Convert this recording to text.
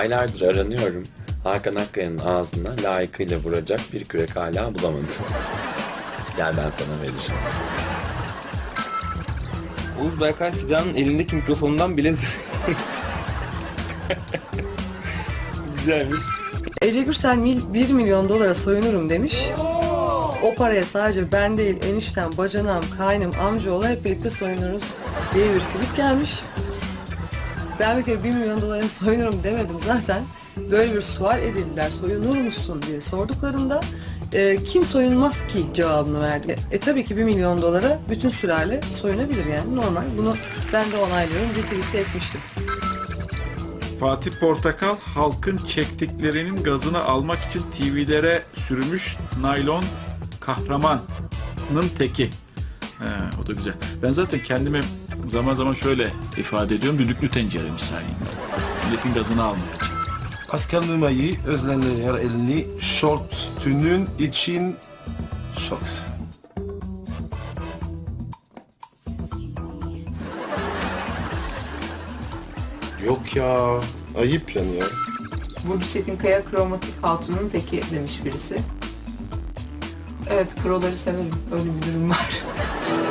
Aylardır aranıyorum. Hakan Akkaya'nın ağzına layıkıyla vuracak bir kürek hala bulamadım. Gel ben sana vereceğim. Oğuz Berkay Fidan'ın elindeki mikrofonundan bile Güzelmiş. Ece Gürsel mil- 1 milyon dolara soyunurum demiş. O paraya sadece ben değil eniştem, bacanağım, kaynım, amcaoğlu hep birlikte soyunuruz diye bir tweet gelmiş. Ben bir kere 1 milyon dolara soyunurum demedim zaten. Böyle bir sual edildiler soyunur musun diye sorduklarında e, kim soyunmaz ki cevabını verdi. E tabii ki 1 milyon dolara bütün sülale soyunabilir yani normal. Bunu ben de onaylıyorum. Bir tweet de etmiştim. Fatih Portakal halkın çektiklerinin gazını almak için TV'lere sürmüş naylon kahramanın teki. He, o da güzel. Ben zaten kendimi zaman zaman şöyle ifade ediyorum. Düdüklü tencere misaliyim ben. Milletin gazını almak için. Özlenir her elini şort tünün için çok güzel. Yok ya. Ayıp yani ya. Burcu Çetinkaya kromatik hatunun teki demiş birisi. Evet, kroları severim. Öyle bir durum var.